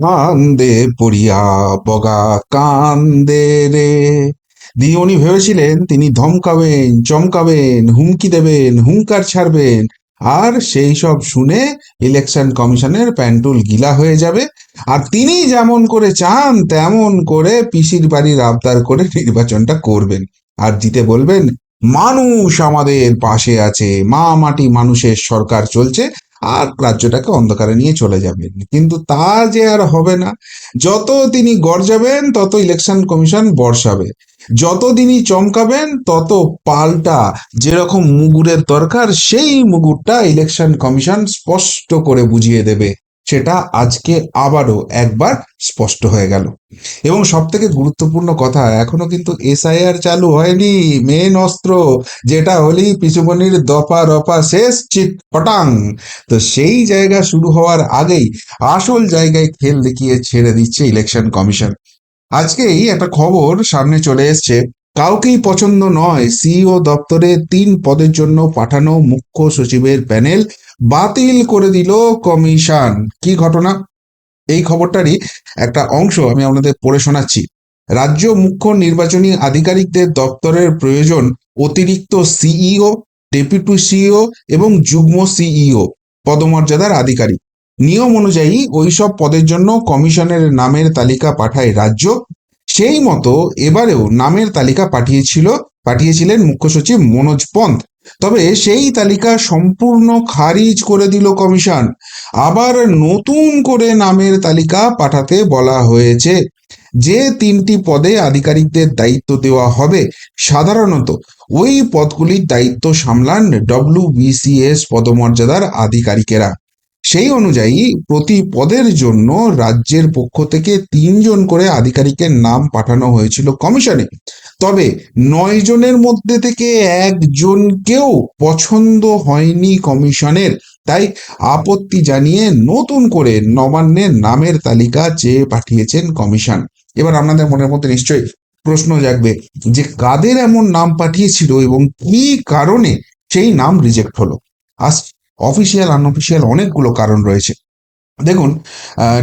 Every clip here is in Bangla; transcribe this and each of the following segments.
কান্দে পড়িয়া বগা কান্দে রে। দিয়ে উনি ভেবেছিলেন তিনি ধমকাবেন, চমকাবেন, হুমকি দেবেন, হুঙ্কার ছাড়বেন। আর সেই সব শুনে ইলেকশন কমিশনের প্যান্টুল গিলা হয়ে যাবে। আর তিনি যেমন করে চান, তেমন করে পিসির বাড়ির আবদার করে নির্বাচনটা করবেন। আর জিতে বলবেন, মানুষ আমাদের পাশে আছে, মা মাটি মানুষের সরকার চলছে আর রাজ্যটাকে অন্ধকারে নিয়ে চলে যাবেন। কিন্তু তা যে আর হবে না। যত তিনি গর্জাবেন তত ইলেকশন কমিশন বর্ষাবে। যত তিনি চমকাবেন, তত পাল্টা যেরকম মুগুরের দরকার, সেই মুগুরটা ইলেকশন কমিশন স্পষ্ট করে বুঝিয়ে দেবে। সেটা আজকে আবারও একবার স্পষ্ট হয়ে গেল। এবং সব থেকে গুরুত্বপূর্ণ কথা, এখনও কিন্তু এসআইআর চালু হয়নি মেন অস্ত্র, যেটা হলেই পিছুমনির দফা রফা শেষ চিট পটাং। তো সেই জায়গা শুরু হওয়ার আগেই আসল জায়গায় খেল দেখিয়ে ছেড়ে দিচ্ছে ইলেকশন কমিশন। আজকেই একটা খবর সামনে চলে এসছে কাউকেই পছন্দ নয় সিইও দপ্তরে তিন পদের জন্য পাঠানো মুখ্য সচিবের প্যানেল বাতিল করে দিল কমিশন। কি ঘটনা? এই খবরটারই একটা অংশ আমি আপনাদের পড়ে শোনাচ্ছি। রাজ্য মুখ্য নির্বাচনী আধিকারিকদের দপ্তরের প্রয়োজন অতিরিক্ত সিইও, ডেপুটি সিইও এবং যুগ্ম সিইও পদমর্যাদার আধিকারিক। নিয়ম অনুযায়ী ওইসব পদের জন্য কমিশনের নামের তালিকা পাঠায় রাজ্য সেই মতো এবারেও নামের তালিকা পাঠিয়েছিল, পাঠিয়েছিলেন মুখ্য সচিব মনোজ পন্থ। তবে সেই তালিকা সম্পূর্ণ খারিজ করে দিল কমিশন। আবার নতুন করে নামের তালিকা পাঠাতে বলা হয়েছে। যে তিনটি পদে আধিকারিকদের দায়িত্ব দেওয়া হবে, সাধারণত ওই পদগুলির দায়িত্ব সামলান ডব্লিউ ডব্লিউবিসিএস পদমর্যাদার আধিকারিকেরা। সেই অনুযায়ী প্রতি পদের জন্য রাজ্যের পক্ষ থেকে তিনজন করে আধিকারিকের নাম পাঠানো হয়েছিল কমিশনে। তবে নয় জনের মধ্যে থেকে একজনকেও পছন্দ হয়নি কমিশনের। তাই আপত্তি জানিয়ে নতুন করে নবান্নের নামের তালিকা চেয়ে পাঠিয়েছেন কমিশন। এবার আপনাদের মনের মধ্যে নিশ্চয়ই প্রশ্ন জাগবে যে কাদের এমন নাম পাঠিয়েছিল এবং কি কারণে সেই নাম রিজেক্ট হলো? আজ অফিসিয়াল আনঅফিসিয়াল অনেকগুলো কারণ রয়েছে। দেখুন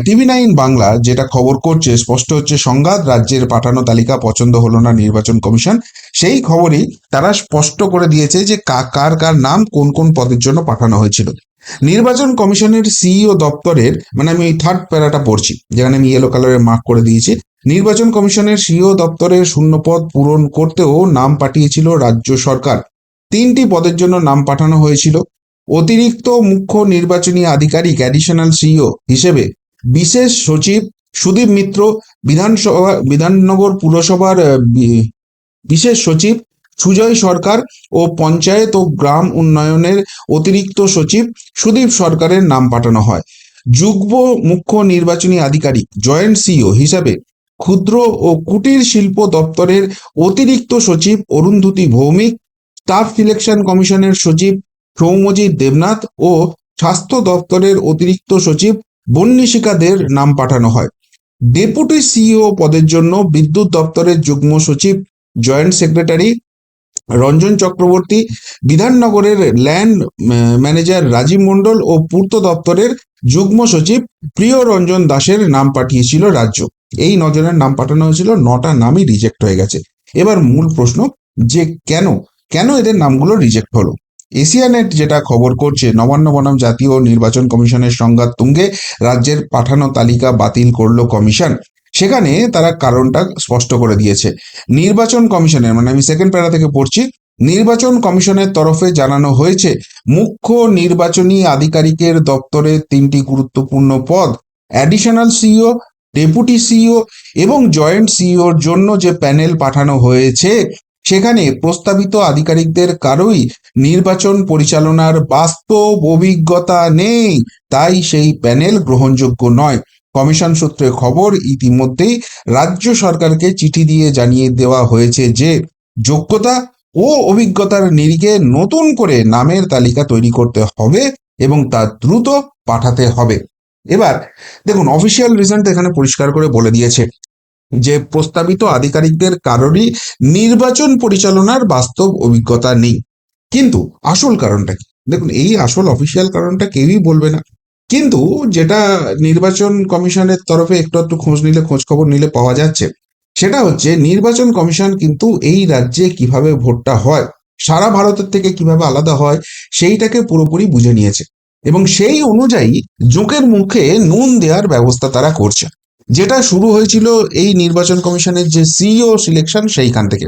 টিভি নাইন বাংলা যেটা খবর করছে, স্পষ্ট হচ্ছে, সংঘাত রাজ্যের পাঠানো তালিকা পছন্দ হলো না নির্বাচন কমিশন। সেই খবরই তারা স্পষ্ট করে দিয়েছে যে কার কার নাম কোন কোন পদের জন্য পাঠানো হয়েছিল। নির্বাচন কমিশনের সিইও দপ্তরের মানে আমি থার্ড প্যারাটা পড়ছি, যেখানে আমি ইয়েলো কালারের মার্ক করে দিয়েছি। নির্বাচন কমিশনের সিইও দপ্তরের শূন্যপদ পূরণ করতেও নাম পাঠিয়েছিল রাজ্য সরকার। তিনটি পদের জন্য নাম পাঠানো হয়েছিল। অতিরিক্ত মুখ্য নির্বাচনী আধিকারিক অ্যাডিশনাল সিইও হিসেবে বিশেষ সচিব সুদীপ মিত্র, বিধানসভা, বিধাননগর পুরসভার বিশেষ সচিব সুজয় সরকার ও পঞ্চায়েত ও গ্রাম উন্নয়নের অতিরিক্ত সচিব সুদীপ সরকারের নাম পাঠানো হয়। যুগ্ম মুখ্য নির্বাচনী আধিকারিক, জয়েন্ট সিইও হিসাবে ক্ষুদ্র ও কুটির শিল্প দপ্তরের অতিরিক্ত সচিব অরুন্ধতী ভৌমিক স্টাফ সিলেকশন কমিশনের সচিব সৌম্যজিৎ দেবনাথ ও স্বাস্থ্য দপ্তরের অতিরিক্ত সচিব বন্নিশিকাদের নাম পাঠানো হয়। ডেপুটি সিইও পদের জন্য বিদ্যুৎ দপ্তরের যুগ্ম সচিব, জয়েন্ট সেক্রেটারি রঞ্জন চক্রবর্তী, বিধাননগরের ল্যান্ড ম্যানেজার রাজীব মণ্ডল ও পূর্ত দপ্তরের যুগ্ম সচিব প্রিয় রঞ্জন দাসের নাম পাঠিয়েছিল রাজ্য। এই নজনের নাম পাঠানো হয়েছিল, নটা নামই রিজেক্ট হয়ে গেছে। এবার মূল প্রশ্ন, যে কেন কেন এদের নামগুলো রিজেক্ট হলো? এশিয়ানেট যেটা খবর করছে, নবান্ন বনাম জাতীয় নির্বাচন কমিশনের সংঘাত তুঙ্গে রাজ্যের পাঠানো তালিকা বাতিল করল কমিশন। সেখানে তারা কারণটা স্পষ্ট করে দিয়েছে। নির্বাচন কমিশনের মানে আমি সেকেন্ড প্যারা থেকে পড়ছি, নির্বাচন কমিশনের তরফে জানানো হয়েছে, মুখ্য নির্বাচনী আধিকারিকের দপ্তরে তিনটি গুরুত্বপূর্ণ পদ অ্যাডিশনাল সিইও ডেপুটি সিইও এবং জয়েন্ট সিইওর জন্য যে প্যানেল পাঠানো হয়েছে সেখানে প্রস্তাবিত আধিকারিকদের কারোই নির্বাচন পরিচালনার বাস্তব অভিজ্ঞতা নেই। তাই সেই প্যানেল গ্রহণযোগ্য নয়। কমিশন সূত্রে খবর, ইতিমধ্যেই রাজ্য সরকারকে চিঠি দিয়ে জানিয়ে দেওয়া হয়েছে যে, যোগ্যতা ও অভিজ্ঞতার নিরিখে নতুন করে নামের তালিকা তৈরি করতে হবে এবং তা দ্রুত পাঠাতে হবে। এবার, দেখুন অফিসিয়াল রিজনটা এখানে পরিষ্কার করে বলে দিয়েছে। যে প্রস্তাবিত আধিকারিকদের কারোরই নির্বাচন পরিচালনার বাস্তব অভিজ্ঞতা নেই। কিন্তু আসল কারণটা কি? দেখুন, এই আসল অফিসিয়াল কারণটা কেউই বলবে না। কিন্তু যেটা নির্বাচন কমিশনের তরফে একটু একটু খোঁজ নিলে, খোঁজ খবর নিলে পাওয়া যাচ্ছে, সেটা হচ্ছে নির্বাচন কমিশন কিন্তু এই রাজ্যে কীভাবে ভোটটা হয়, সারা ভারতের থেকে কীভাবে আলাদা হয়, সেইটাকে পুরোপুরি বুঝে নিয়েছে। এবং সেই অনুযায়ী জোঁকের মুখে নুন দেওয়ার ব্যবস্থা তারা করছে। যেটা শুরু হয়েছিল এই নির্বাচন কমিশনের যে সিইও সিলেকশন সেইখান থেকে।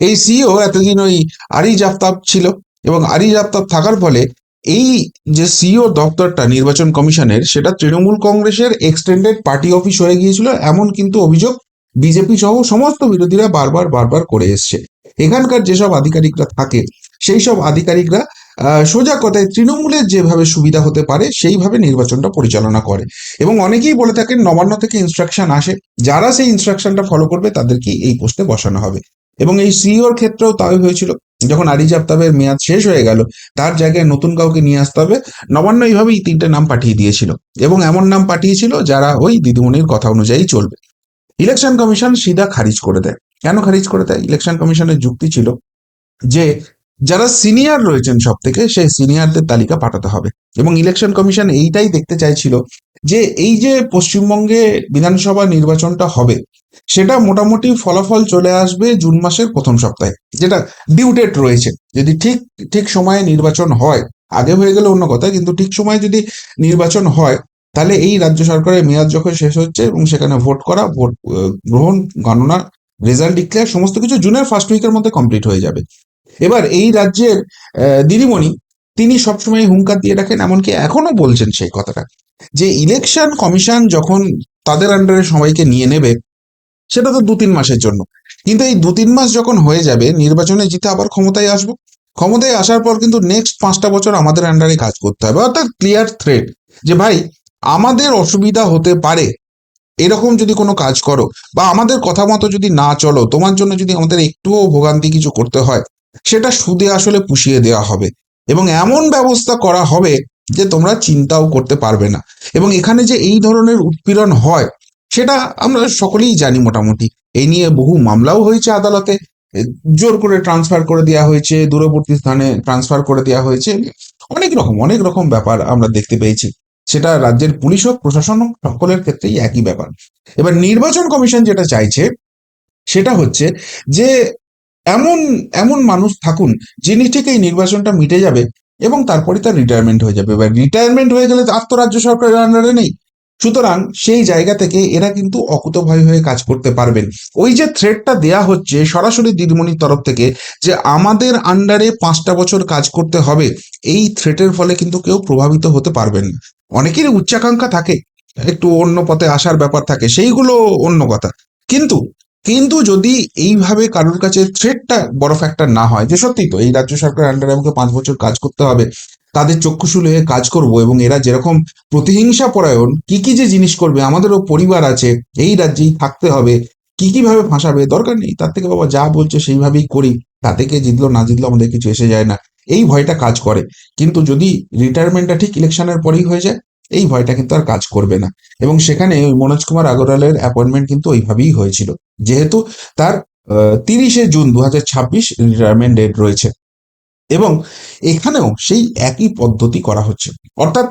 এই সিইও এতদিন ওই আরিজ আফতাব ছিল এবং আরিজ আফতাব থাকার ফলে এই যে সিইও দপ্তরটা নির্বাচন কমিশনের, সেটা তৃণমূল কংগ্রেসের এক্সটেন্ডেড পার্টি অফিস হয়ে গিয়েছিল, এমন কিন্তু অভিযোগ বিজেপি সহ সমস্ত বিরোধীরা বারবার বারবার করে এসছে। এখানকার যেসব আধিকারিকরা থাকে সেই সব আধিকারিকরা সোজা কথায় তৃণমূলের যেভাবে সুবিধা হতে পারে, সেইভাবে নির্বাচনটা পরিচালনা করে। এবং অনেকেই বলে থাকেন, নবান্ন থেকে ইনস্ট্রাকশন আসে। যারা সেই ইনস্ট্রাকশনটা ফলো করবে, তাদেরকে এই পোস্টে বসানো হবে। এবং এই সিইওর ক্ষেত্রেও তাই হয়েছিল। যখন আরিজ আফতাবের মেয়াদ শেষ হয়ে গেল, তার জায়গায় নতুন কাউকে নিয়ে আসতে হবে। নবান্ন এইভাবেই তিনটে নাম পাঠিয়ে দিয়েছিল। এবং এমন নাম পাঠিয়েছিল, যারা ওই দিদিমণির কথা অনুযায়ী চলবে। ইলেকশন কমিশন সিধা খারিজ করে দেয়। কেন খারিজ করে দেয়? ইলেকশন কমিশনের যুক্তি ছিল যে যারা সিনিয়র রয়েছেন সব থেকে সেই সিনিয়রদের তালিকা পাঠাতে হবে। এবং ইলেকশন কমিশন এইটাই দেখতে চাইছিল যে এই যে পশ্চিমবঙ্গে বিধানসভা নির্বাচনটা হবে, সেটা মোটামুটি ফলাফল চলে আসবে জুন মাসের প্রথম সপ্তাহে, যেটা ডিউ ডেট রয়েছে। যদি ঠিক ঠিক সময়ে নির্বাচন হয়, আগে হয়ে গেলে অন্য কথা, কিন্তু ঠিক সময়ে যদি নির্বাচন হয়, তাহলে এই রাজ্য সরকারের মেয়াদ যখন শেষ হচ্ছে এবং সেখানে ভোট করা ভোট গ্রহণ, গণনা রেজাল্ট ডিক্লেয়ার সমস্ত কিছু জুনের ফার্স্ট উইকের মধ্যে কমপ্লিট হয়ে যাবে। এবার এই রাজ্যের দিদিমণি, তিনি সবসময় হুঙ্কার দিয়ে রাখেন, এমনকি এখনও বলছেন সেই কথাটা, যে ইলেকশন কমিশন যখন তাদের আন্ডারে সবাইকে নিয়ে নেবে, সেটা তো দু তিন মাসের জন্য। কিন্তু এই দু তিন মাস যখন হয়ে যাবে, নির্বাচনে জিতে আবার ক্ষমতায় আসব। ক্ষমতায় আসার পর কিন্তু নেক্সট পাঁচটা বছর আমাদের আন্ডারে কাজ করতে হবে। অর্থাৎ ক্লিয়ার থ্রেড যে ভাই, আমাদের অসুবিধা হতে পারে, এরকম যদি কোনো কাজ করো, বা আমাদের কথা মতো যদি না চলো, তোমার জন্য যদি আমাদের একটুও ভোগান্তি কিছু করতে হয় সেটা সুদে আসলে পুষিয়ে দেওয়া হবে। এবং এমন ব্যবস্থা করা হবে যে তোমরা চিন্তাও করতে পারবে না। এবং এখানে যে এই ধরনের উৎপীড়ন হয়, সেটা আমরা সকলেই জানি মোটামুটি। এই নিয়ে বহু মামলাও হয়েছে আদালতে। জোর করে ট্রান্সফার করে দেওয়া হয়েছে, দূরবর্তী স্থানে ট্রান্সফার করে দেওয়া হয়েছে। অনেক রকম অনেক রকম ব্যাপার আমরা দেখতে পেয়েছি। সেটা রাজ্যের পুলিশ হোক, প্রশাসন হোক, সকলের ক্ষেত্রেই একই ব্যাপার। এবার নির্বাচন কমিশন যেটা চাইছে, সেটা হচ্ছে যে এমন এমন মানুষ থাকুন যিনি ঠিক এই নির্বাচনটা মিটে যাবে এবং তারপরে তার রিটায়ারমেন্ট হয়ে যাবে। এবার রিটায়ারমেন্ট হয়ে গেলে আর তো রাজ্য সরকারের আন্ডারে নেই। সুতরাং সেই জায়গা থেকে এরা কিন্তু অকুতভয় হয়ে কাজ করতে পারবেন। ওই যে থ্রেডটা দেয়া হচ্ছে সরাসরি দিদিমণির তরফ থেকে যে আমাদের আন্ডারে পাঁচটা বছর কাজ করতে হবে, এই থ্রেটের ফলে কিন্তু কেউ প্রভাবিত হতে পারবেন না। অনেকেরই উচ্চাকাঙ্ক্ষা থাকে, একটু অন্য পথে আসার ব্যাপার থাকে, সেইগুলো অন্য কথা। কিন্তু কিন্তু যদি এইভাবে কারোর কাছে থ্রেটটা বড় ফ্যাক্টর না হয়, যে সত্যি তো এই রাজ্য সরকার আন্ডারে আমাকে পাঁচ বছর কাজ করতে হবে, তাদের চক্ষুশুল হয়ে কাজ করব এবং এরা যেরকম প্রতিহিংসা পরায়ণ, কি কি যে জিনিস করবে, আমাদেরও পরিবার আছে, এই রাজ্যেই থাকতে হবে, কি কি ভাবে ফাঁসাবে, দরকার নেই, তার থেকে বাবা যা বলছে সেইভাবেই করি, তাতে কে জিতলো না জিতলো আমাদের কিছু এসে যায় না, এই ভয়টা কাজ করে, কিন্তু যদি রিটায়ারমেন্টটা ঠিক ইলেকশনের পরেই হয়ে যায়, এই ভয়টা কিন্তু আর কাজ করবে না, এবং সেখানে ওই মনোজ কুমার আগরওয়ালের অ্যাপয়েন্টমেন্ট কিন্তু ওইভাবেই হয়েছিল। যেহেতু তার তিরিশে জুন দু হাজার ছাব্বিশ রিটায়ারমেন্ট ডেট রয়েছে। এবং এখানেও সেই একই পদ্ধতি করা হচ্ছে। অর্থাৎ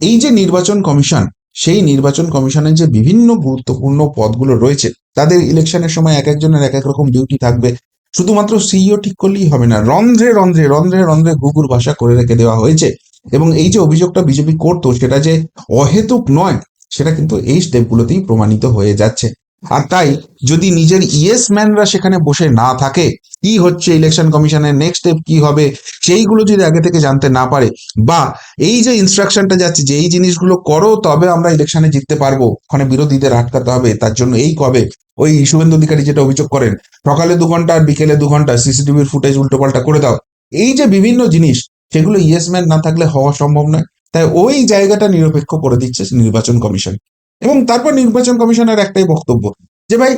এই যে নির্বাচন কমিশন, সেই নির্বাচন কমিশনের যে বিভিন্ন গুরুত্বপূর্ণ পদগুলো রয়েছে, তাদের ইলেকশনের সময় এক একজনের এক এক রকম ডিউটি থাকবে। শুধুমাত্র সিইও ঠিক করলেই হবে না, রন্ধ্রে রন্ধ্রে রন্ধ্রে রন্ধ্রে ঘুঘুর ভাষা করে রেখে দেওয়া হয়েছে। এবং এই যে অভিযোগটা বিজেপি করতো, সেটা যে অহেতুক নয়, সেটা কিন্তু এই স্টেপগুলোতেই প্রমাণিত হয়ে যাচ্ছে। আর তাই, যদি নিজের ইয়েস ম্যানরা সেখানে বসে না থাকে, কি হচ্ছে ইলেকশন কমিশনের নেক্সট স্টেপ কি হবে, সেইগুলো যদি আগে থেকে জানতে না পারে, বা এই যে ইনস্ট্রাকশনটা যাচ্ছে যে এই জিনিসগুলো করো, তবে আমরা ইলেকশনে জিততে পারব, ওখানে বিরোধীদের আটকাতে হবে, তার জন্য এই কবে? ওই শুভেন্দু অধিকারী যেটা অভিযোগ করেন, সকালে দু ঘণ্টা আর বিকেলে দু ঘণ্টা সিসিটিভির ফুটেজ উল্টোপাল্টা করে দাও। এই যে বিভিন্ন জিনিস, সেগুলো ইয়েস ম্যান না থাকলে হওয়া সম্ভব নয়। তাই ওই জায়গাটা নিরপেক্ষ করে দিচ্ছে নির্বাচন কমিশন এবং তারপর নির্বাচন কমিশনের একটাই বক্তব্য যে ভাই,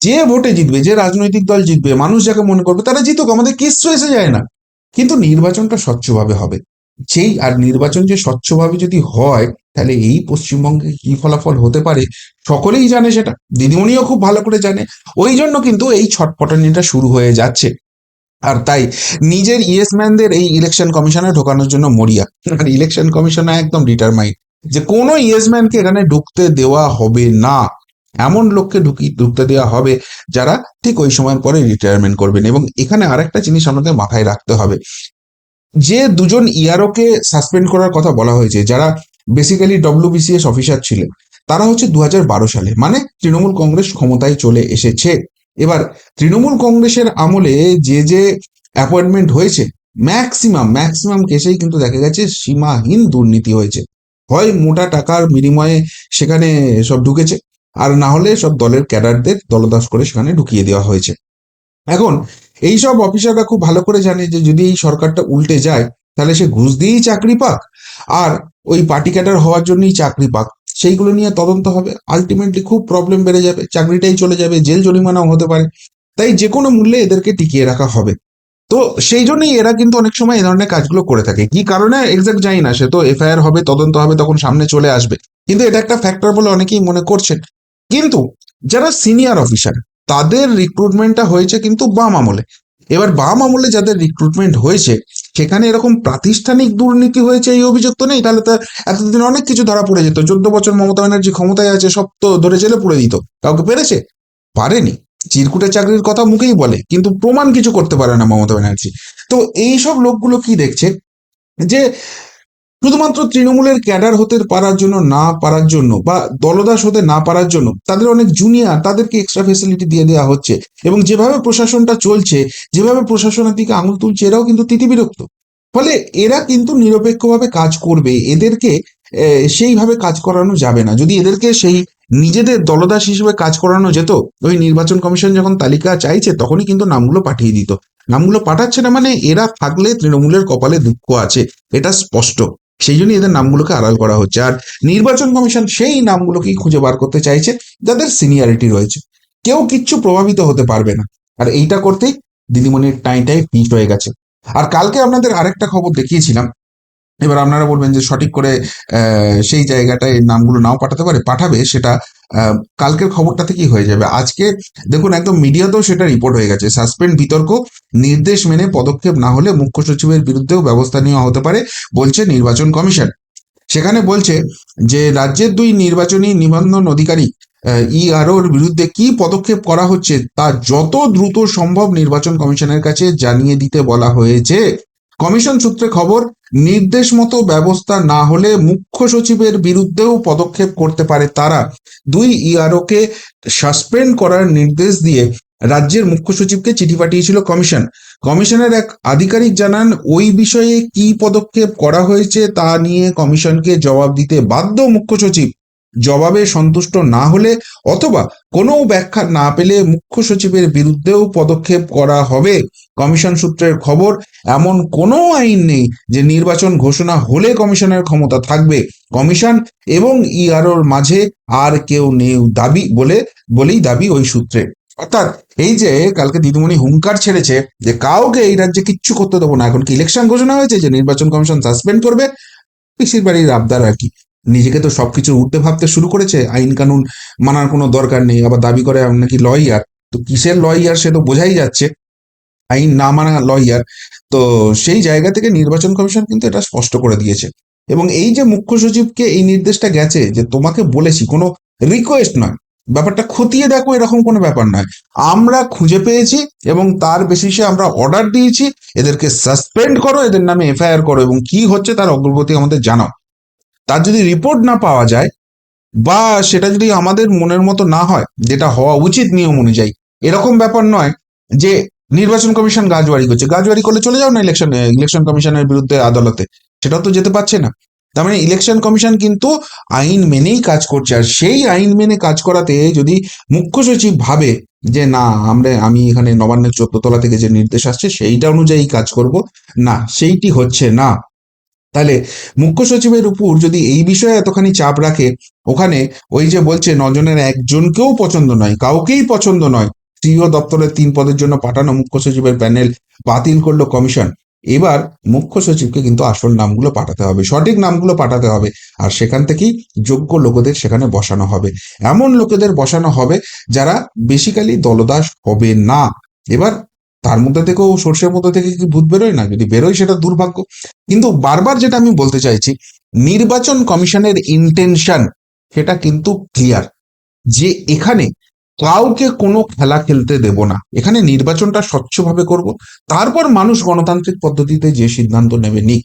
যে ভোটে জিতবে, যে রাজনৈতিক দল জিতবে, মানুষ যাকে মনে করবে তারা জিতুক, আমাদের কিচ্ছু এসে যায় না। কিন্তু নির্বাচনটা স্বচ্ছভাবে হবে। সেই আর নির্বাচন যে স্বচ্ছভাবে যদি হয়, তাহলে এই পশ্চিমবঙ্গে কি ফলাফল হতে পারে, সকলেই জানে সেটা। দিদিমণিও খুব ভালো করে জানে। ওই জন্য কিন্তু এই ছটপটানিটা শুরু হয়ে যাচ্ছে। আর তাই, নিজের ইয়েসম্যানদের এই ইলেকশন কমিশনে ঢোকানোর জন্য মরিয়া। আর ইলেকশন কমিশনে একদম ডিটারমাইন্ড যে কোনো ইয়েসম্যানকে এখানে ঢুকতে দেওয়া হবে না। এমন লোককে ঢুকি, ঢুকতে দেওয়া হবে যারা ঠিক ওই সময়ের পরে রিটায়ারমেন্ট করবেন। এবং এখানে আরেকটা জিনিস আমাদের মাথায় রাখতে হবে। যে দুজন ইয়ারোকে সাসপেন্ড করার কথা বলা হয়েছে, যারা বেসিক্যালি ডব্লিউবিসিএস অফিসার ছিলেন, তারা হচ্ছে দু হাজার বারো সালে মানে তৃণমূল কংগ্রেস ক্ষমতায় চলে এসেছে। এবার তৃণমূল কংগ্রেসের আমলে যে যে অ্যাপয়েন্টমেন্ট হয়েছে ম্যাক্সিমাম ম্যাক্সিমাম কেসেই কিন্তু দেখা গেছে সীমাহীন দুর্নীতি হয়েছে। হয় মোটা টাকার বিনিময়ে সেখানে সব ঢুকেছে। আর না হলে সব দলের ক্যাডারদের দলদাস করে সেখানে ঢুকিয়ে দেওয়া হয়েছে। এখন এই সব অফিসাররা খুব ভালো করে জানে যে যদি এই সরকারটা উল্টে যায়, তাহলে সে ঘুষ দিয়েই চাকরি পাক। আর ওই পার্টি ক্যাডার হওয়ার জন্যই চাকরি পাক। সেইগুলো নিয়ে তদন্ত হবে। আলটিমেটলি খুব প্রবলেম বেড়ে যাবে। চাকরিটাই চলে যাবে। জেল জরিমানাও হতে পারে। তাই যে কোনো মূল্যে এদেরকে টিকিয়ে রাখা হবে। তো সেই জন্যই এরা কিন্তু অনেক সময় এই ধরনের কাজগুলো করে থাকে। কি কারণে? এক্সাক্ট জানি না। সে তো এফআইআর হবে, তদন্ত হবে, তখন সামনে চলে আসবে। কিন্তু এটা একটা ফ্যাক্টর বলে অনেকেই মনে করছেন। কিন্তু যারা সিনিয়র অফিসার তাদের রিক্রুটমেন্টটা হয়েছে কিন্তু বাম আমলে। এবার বাম আমলে যাদের রিক্রুটমেন্ট হয়েছে, সেখানে এরকম প্রাতিষ্ঠানিক দুর্নীতি হয়েছে এই অভিযোগ তো নেই। তাহলে তো এতদিন অনেক কিছু ধরা পড়ে যেত। চোদ্দ বছর মমতা ব্যানার্জি ক্ষমতায় আছে, সব তো ধরে জেলে পুড়ে দিত। কাউকে পেরেছে? পারেনি। চিরকুটে চাকরির কথা মুখেই বলে, কিন্তু প্রমাণ কিছু করতে পারে না মমতা ব্যানার্জি। তো এই সব লোকগুলো কি দেখছে? যে শুধুমাত্র তৃণমূলের ক্যাডার হতে পারার জন্য, না পারার জন্য বা দলদাস হতে না পারার জন্য তাদের অনেক জুনিয়র তাদেরকে এক্সট্রা ফেসিলিটি দিয়ে দেওয়া হচ্ছে এবং যেভাবে প্রশাসনটা চলছে, যেভাবে প্রশাসনের দিকে আঙুল তুলছে, এরাও কিন্তু তিতিবিরক্ত। ফলে এরা কিন্তু নিরপেক্ষভাবে কাজ করবে। এদেরকে সেইভাবে কাজ করানো যাবে না। যদি এদেরকে সেই নিজেদের দলদাস হিসেবে কাজ করানো যেত, ওই নির্বাচন কমিশন যখন তালিকা চাইছে তখনই কিন্তু নামগুলো পাঠিয়ে দিত। নামগুলো পাঠাচ্ছে না মানে এরা থাকলে তৃণমূলের কপালে দুঃখ আছে, এটা স্পষ্ট। সেই জন্য এদের নামগুলোকে আড়াল করা হচ্ছে। আর নির্বাচন কমিশন সেই নামগুলোকেই খুঁজে বার করতে চাইছে, যাদের সিনিয়রিটি রয়েছে। কেউ কিচ্ছু প্রভাবিত হতে পারবে না। আর এইটা করতেই দিদিমণির টাইটাই পিচ হয়ে গেছে। আর কালকে আপনাদের আরেকটা খবর দেখিয়েছিলাম এবার আপনারা বলবেন যে সঠিক করে সেই জায়গাটায় নামগুলো নাও পাঠাতে পারে, পাঠাবে সেটা কালকের খবরটা থেকেই হয়ে যাবে? আজকে দেখুন একদম মিডিয়াতেও সেটা রিপোর্ট হয়ে গেছে। সাসপেন্ড বিতর্ক, নির্দেশ মেনে পদক্ষেপ না হলে মুখ্য সচিবের বিরুদ্ধেও ব্যবস্থা নেওয়া হতে পারে, বলছে নির্বাচন কমিশন। সেখানে বলছে যে রাজ্যের দুই নির্বাচনী নিবন্ধন অধিকারী ইআরওর বিরুদ্ধে কি পদক্ষেপ করা হচ্ছে তা যত দ্রুত সম্ভব নির্বাচন কমিশনের কাছে জানিয়ে দিতে বলা হয়েছে। কমিশন সূত্রে খবর, নির্দেশ মতো ব্যবস্থা না হলে মুখ্য সচিবের বিরুদ্ধেও পদক্ষেপ করতে পারে তারা। দুই ইআরওকে সাসপেন্ড করার নির্দেশ দিয়ে রাজ্যের মুখ্য সচিবকে চিঠি পাঠিয়েছিল কমিশন। কমিশনের এক আধিকারিক জানান, ওই বিষয়ে কি পদক্ষেপ করা হয়েছে তা নিয়ে কমিশনকে জবাব দিতে বাধ্য মুখ্য সচিব। জবাবে সন্তুষ্ট না হলে অথবা কোনো ব্যাখ্যা না পেলে মুখ্য সচিবের বিরুদ্ধেও পদক্ষেপ করা হবে। কমিশন সূত্রের খবর, এমন কোনো আইন নেই যে নির্বাচন ঘোষণা হলে কমিশনের ক্ষমতা থাকবে। কমিশন এবং ইআরওর মাঝে আর কেউ নেই দাবি বলে, বলেই দাবি ওই সূত্রে। অর্থাৎ এই যে কালকে দিদিমণি হুঙ্কার ছেড়েছে যে কাউকে এই রাজ্যে কিচ্ছু করতে দেবো না, এখন কি ইলেকশন ঘোষণা হয়েছে যে নির্বাচন কমিশন সাসপেন্ড করবে? পিসির বাড়ির আবদার আর কি নিজেকে তো সবকিছু উঠতে ভাবতে শুরু করেছে, আইন কানুন মানার কোনো দরকার নেই, আবার দাবি করে নাকি লয়ার তো কিসের লয়ার সে তো বোঝাই যাচ্ছে, আইন না মানা লয়ার তো সেই জায়গা থেকে নির্বাচন কমিশন কিন্তু এটা স্পষ্ট করে দিয়েছে। এবং এই যে মুখ্য সচিবকে এই নির্দেশটা গেছে যে তোমাকে বলেছি, কোনো রিকোয়েস্ট নয়, ব্যাপারটা খতিয়ে দেখো, এরকম কোনো ব্যাপার নয়। আমরা খুঁজে পেয়েছি এবং তার বেসিসে আমরা অর্ডার দিয়েছি, এদেরকে সাসপেন্ড করো, এদের নামে এফআইআর করো, এবং কি হচ্ছে তার অগ্রগতি আমাদের জানাও। তার যদি রিপোর্ট না পাওয়া যায় বা সেটা যদি আমাদের মনের মতো না হয়, যেটা হওয়া উচিত নিয়ম অনুযায়ী, এরকম ব্যাপার নয় যে নির্বাচন কমিশন গাজওয়ারি করছে। গাজওয়ারি করলে চলে যাও না ইলেকশন ইলেকশন কমিশনের বিরুদ্ধে আদালতে? সেটাও তো যেতে পারছে না। তার মানে ইলেকশন কমিশন কিন্তু আইন মেনেই কাজ করছে, আর সেই আইন মেনে কাজ করাতে যদি মুখ্য সচিব ভাবে যে না, আমরা, আমি এখানে নবান্নের চোদ্দ তলা থেকে যে নির্দেশ আসছে, সেইটা অনুযায়ী কাজ করব, না, সেইটি হচ্ছে না। তাহলে মুখ্য সচিবের উপর যদি এই বিষয়ে এতখানি চাপ রাখে, ওখানে ওই যে বলছে নজনের একজনকেও পছন্দ নয়, কাউকেই পছন্দ নয় সিও দপ্তরের তিন পদের জন্য পাঠানো মুখ্য সচিবের প্যানেল বাতিল করল কমিশন। এবার মুখ্য সচিবকে কিন্তু আসল নামগুলো পাঠাতে হবে, সঠিক নামগুলো পাঠাতে হবে, আর সেখান থেকেই যোগ্য লোকেদের সেখানে বসানো হবে। এমন লোকেদের বসানো হবে যারা বেসিক্যালি দলদাস হবে না। এবার তার মধ্যে থেকেও সর্ষের মধ্যে থেকে কি ভূত বেরোয়? না, যদি বেরোয় সেটা দুর্ভাগ্য। কিন্তু বারবার যেটা আমি বলতে চাইছি, নির্বাচন কমিশনের ইন্টেনশন সেটা কিন্তু ক্লিয়ার যে এখানে কাউকে কোনো খেলা খেলতে দেব না। এখানে নির্বাচনটা স্বচ্ছভাবে করব। তারপর মানুষ গণতান্ত্রিক পদ্ধতিতে যে সিদ্ধান্ত নেবে, নিক।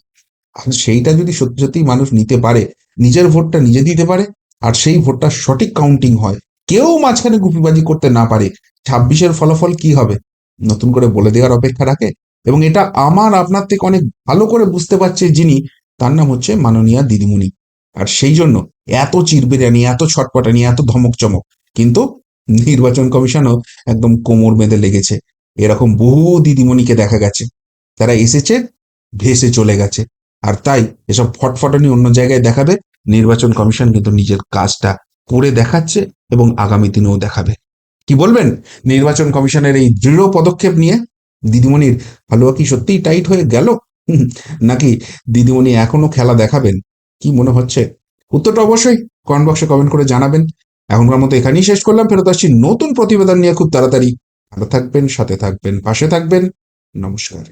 আর সেইটা যদি সত্যি সত্যি মানুষ নিতে পারে, নিজের ভোটটা নিজে দিতে পারে, আর সেই ভোটটা সঠিক কাউন্টিং হয়, কেউ মাঝখানে গুপিবাজি করতে না পারে, ছাব্বিশের ফলাফল কি হবে? নতুন করে বলে দেওয়ার অপেক্ষা রাখে এবং এটা আমার আপনার থেকে অনেক ভালো করে বুঝতে পারছে যিনি, তার নাম হচ্ছে মাননীয়া দিদিমণি। আর সেই জন্য এত চিরবিরানি এত ছটপটানি এত ধমক চমক, কিন্তু নির্বাচন কমিশনও একদম কোমর বেঁধে লেগেছে। এরকম বহু দিদিমণিকে দেখা গেছে, তারা এসেছে, ভেসে চলে গেছে, আর তাই এসব ফটফটানি অন্য জায়গায় দেখাবে, নির্বাচন কমিশন কিন্তু নিজের কাজটা করে দেখাচ্ছে এবং আগামী দিনেও দেখাবে। কি বলবেন? নির্বাচন কমিশনের এই দৃঢ় পদক্ষেপ নিয়ে দিদিমণির হালুয়া কি সত্যিই টাইট হয়ে গেল? নাকি দিদিমণি এখনও খেলা দেখাবেন? কি মনে হচ্ছে? উত্তরটা অবশ্যই কমেন্ট বক্সে কমেন্ট করে জানাবেন। এখনকার মতো এখানেই শেষ করলাম। ফেরত আসছি নতুন প্রতিবেদন নিয়ে খুব তাড়াতাড়ি। ভালো থাকবেন, সাথে থাকবেন, পাশে থাকবেন। নমস্কার।